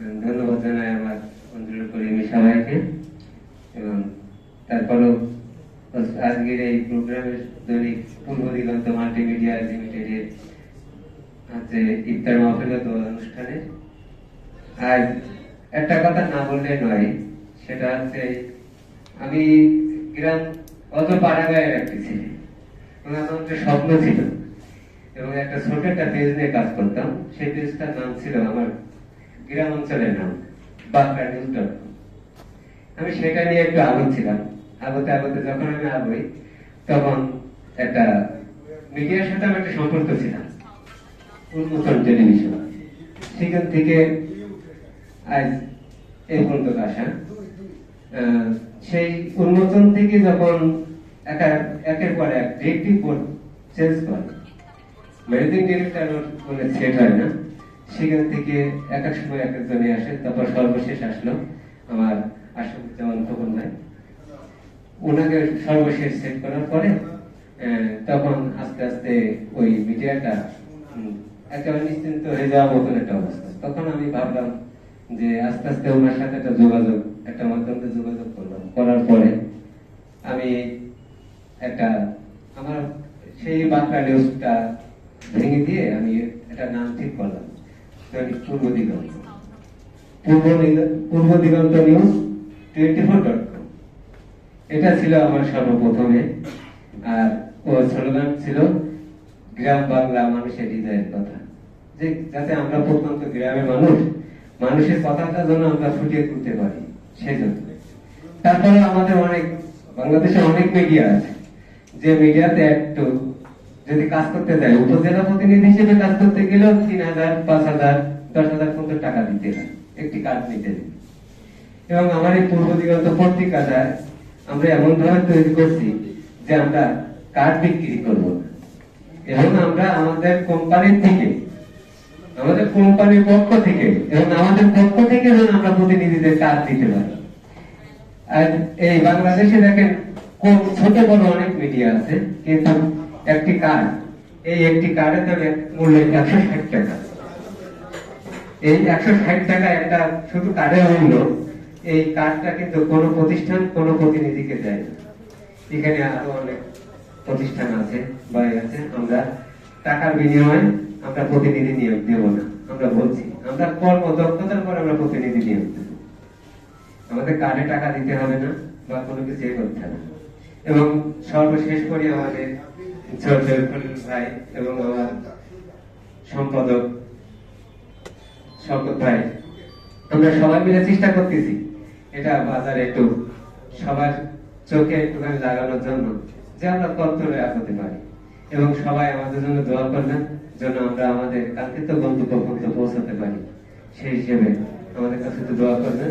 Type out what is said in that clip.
ধন্যবাদ জানাই আমার অঞ্চল কর্মী সবাইকে এবং তারপরেও আজকের এই প্রোগ্রামের দৈনিক পূর্ব দিগন্ত মাল্টিমিডিয়া লিমিটেডের হচ্ছে ইফতার মাহফিলত অনুষ্ঠানে। আর একটা কথা না বললে নয়, সেটা হচ্ছে আমি গ্রাম অত পাড়াগায়ের একটি ছেলে এবং স্বপ্ন ছিল। এবং একটা ছোট একটা পেজ নিয়ে কাজ করতাম। সেই পেজটার নাম ছিল আমার গ্রাম অঞ্চলের নাম বাঁকড়া নিউজ ডট আমি সেটা নিয়ে একটু আগ্রহ ছিলাম। আগতে আগতে যখন আমি আগ্রহী তখন একটা মিডিয়ার সাথে আমি একটা সম্পর্ক ছিলাম উন্মোচন টেলিভিশন। সেখান থেকে আজ এই পর্যন্ত আসা। সেই উন্মোচন থেকে যখন একা- একের পর এক, ডিরেক্টিভ বোর্ড চেঞ্জ করে। ম্যানেজিং ডিরেক্টর সেট হয় না? সেখান থেকে এক এক সময় এক একজনে আসে, তারপর সর্বশেষ আসলো আমার নাই ওনাকে সর্বশেষ সেট করার পরে তখন আস্তে আস্তে ওই মিডিয়াটা একেবারে নিশ্চিন্ত হয়ে যাওয়ার মতন একটা অবস্থা। তখন আমি ভাবলাম যে আস্তে আস্তে ওনার সাথে একটা যোগাযোগ, একটা মাধ্যমে যোগাযোগ করলাম। করার পরে আমি একটা, আমার সেই বার্তা নিউজটা ভেঙে দিয়ে আমি একটা নাম ঠিক করলাম। Purbo Digonto Purbo Digonto news twenty four dot com এটা ছিল আমার সর্বপ্রথমে, আর ও স্লোগান ছিল গ্রাম বাংলা মানুষের হৃদয়ের কথা। যে যাতে আমরা প্রত্যন্ত গ্রামের মানুষ, মানুষের কথাটা যেন আমরা ফুটিয়ে তুলতে পারি সেই জন্য তারপরে আমাদের অনেক, বাংলাদেশে অনেক মিডিয়া আছে, যে মিডিয়াতে একটু যদি কাজ করতে যায় উপজেলা প্রতিনিধি হিসেবে কাজ করতে গেলেও তিন হাজার, পাঁচ হাজার, দশ হাজার পর্যন্ত টাকা দিতে হয়। একটি কাজ নিতে এবং আমার এই পূর্ব দিগন্ত পত্রিকাটা আমরা এমন ভাবে তৈরি করছি যে আমরা কার্ড বিক্রি করব। এবং আমরা আমাদের কোম্পানির থেকে, আমাদের কোম্পানির পক্ষ থেকে, এবং আমাদের পক্ষ থেকে যেন আমরা প্রতিনিধিদের কাজ দিতে পারি। আর এই বাংলাদেশে দেখেন কোন ছোট বড় অনেক মিডিয়া আছে, কিন্তু একটি কার্ড। এই একটি দাম এক- মূল্য একশো ষাট টাকা। এই একশো ষাট টাকা একটা শুধু কার্ডের মূল্য, এই কার্ডটা কিন্তু কোনো প্রতিষ্ঠান, কোনো প্রতিনিধিকে দেয় এখানে আরও অনেক প্রতিষ্ঠান আছে বা আছে। আমরা টাকার বিনিময়ে আমরা প্রতিনিধি নিয়োগ দেব না। আমরা বলছি, আমরা কর্ম দক্ষতার পর আমরা প্রতিনিধি নিয়োগ দেব। আমাদের কার্ডে টাকা দিতে হবে না বা কোনো কিছু করতে হবে। এবং সর্বশেষ করি আমাদের ভাই এবং আমার সম্পাদক শওকত ভাই। আমরা সবাই মিলে চেষ্টা করতেছি এটা বাজারে একটু সবার চোখে একটুখানি লাগানোর জন্য, যে আমরা কন্ট্রোলে রাখতে পারি। এবং সবাই আমাদের জন্য দোয়া করবেন যেন আমরা আমাদের কাঙ্ক্ষিত গন্তব্য পর্যন্ত পৌঁছাতে পারি। সেই হিসেবে আমাদের কাছে একটু দোয়া করবেন।